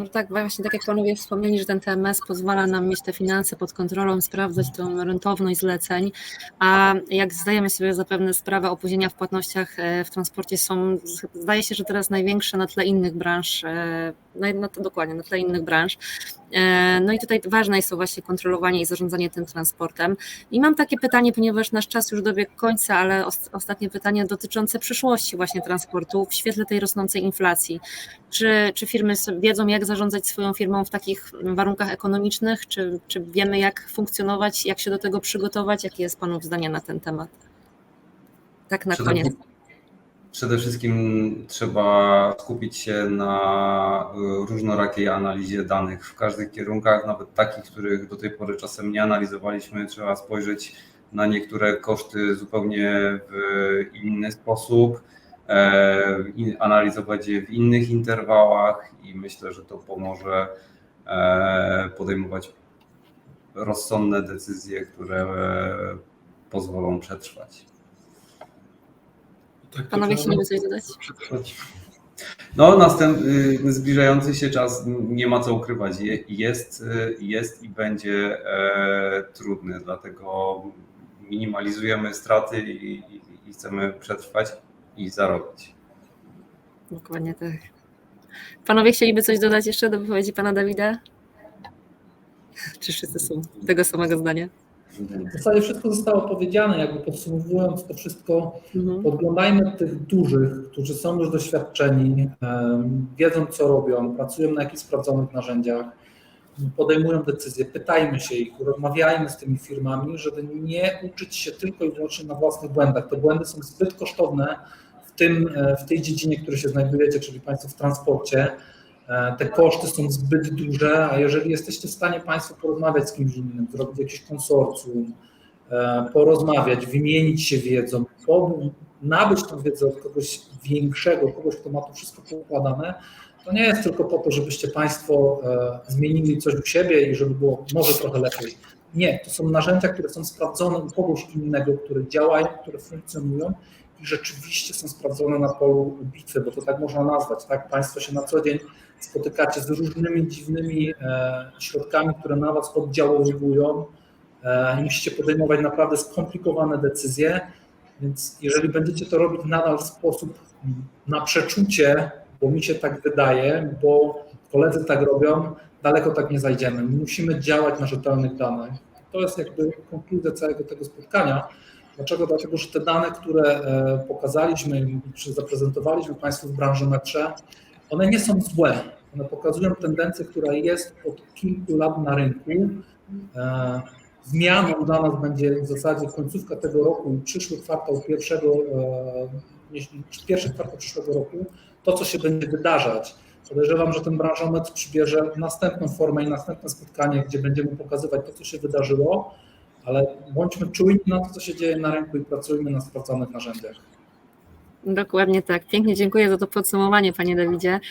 No tak, właśnie tak jak panowie wspomnieli, że ten TMS pozwala nam mieć te finanse pod kontrolą, sprawdzać tą rentowność zleceń, a jak zdajemy sobie zapewne sprawę, opóźnienia w płatnościach e, w transporcie są, zdaje się, że teraz największe na tle innych branż, na, dokładnie, na tle innych branż. E, No i tutaj ważne jest to właśnie kontrolowanie i zarządzanie tym transportem. I mam takie pytanie, ponieważ nasz czas już dobiegł końca, ale os- ostatnie pytanie dotyczące przyszłości właśnie transportu w świetle tej rosnącej inflacji. Czy, czy firmy wiedzą, jak zarządzać swoją firmą w takich warunkach ekonomicznych? Czy, czy wiemy, jak funkcjonować, jak się do tego przygotować? Jakie jest Panów zdanie na ten temat? Tak na Przede- koniec. Przede wszystkim trzeba skupić się na y, różnorakiej analizie danych w każdych kierunkach, nawet takich, których do tej pory czasem nie analizowaliśmy. Trzeba spojrzeć na niektóre koszty zupełnie w inny sposób, analizować je w innych interwałach i myślę, że to pomoże e, podejmować rozsądne decyzje, które e, pozwolą przetrwać. Tak, to Panowie, chcieliby coś dodać? przetrwać. No, następny, zbliżający się czas, nie ma co ukrywać, je- jest, y, jest i będzie e, trudny, dlatego minimalizujemy straty i, i, i chcemy przetrwać i zarobić. Dokładnie tak. Panowie chcieliby coś dodać jeszcze do wypowiedzi Pana Dawida? Czy wszyscy są tego samego zdania? W zasadzie wszystko zostało powiedziane, jakby podsumowując to wszystko, Mhm. podglądajmy tych dużych, którzy są już doświadczeni, wiedzą co robią, pracują na jakichś sprawdzonych narzędziach, podejmują decyzje, pytajmy się ich, rozmawiajmy z tymi firmami, żeby nie uczyć się tylko i wyłącznie na własnych błędach. Te błędy są zbyt kosztowne w, tym, e, w tej dziedzinie, w której się znajdujecie, czyli Państwo w transporcie. E, Te koszty są zbyt duże, a jeżeli jesteście w stanie Państwo porozmawiać z kimś innym, zrobić jakieś konsorcjum, e, porozmawiać, wymienić się wiedzą, nabyć tę wiedzę od kogoś większego, kogoś, kto ma to wszystko poukładane, to nie jest tylko po to, żebyście Państwo e, zmienili coś u siebie i żeby było może trochę lepiej. Nie, to są narzędzia, które są sprawdzone u kogoś innego, które działają, które funkcjonują i rzeczywiście są sprawdzone na polu bitwy, bo to tak można nazwać. Tak? Państwo się na co dzień spotykacie z różnymi dziwnymi e, środkami, które na Was oddziaływują e, i musicie podejmować naprawdę skomplikowane decyzje, więc jeżeli będziecie to robić nadal w sposób na przeczucie, bo mi się tak wydaje, bo koledzy tak robią, daleko tak nie zajdziemy. My musimy działać na rzetelnych danych. To jest jakby konkluzja całego tego spotkania. Dlaczego? Dlatego, że te dane, które e, pokazaliśmy, czy zaprezentowaliśmy Państwu w branży metrze, one nie są złe. One pokazują tendencję, która jest od kilku lat na rynku. Zmianą dla nas będzie w zasadzie końcówka tego roku i przyszły kwartał pierwszego, e, pierwszy kwartał przyszłego roku, to co się będzie wydarzać. Podejrzewam, że ten branżometr przybierze następną formę i następne spotkanie, gdzie będziemy pokazywać to, co się wydarzyło, ale bądźmy czujni na to, co się dzieje na rynku i pracujmy na sprawdzonych narzędziach. Dokładnie tak. Pięknie dziękuję za to podsumowanie, Panie Dawidzie.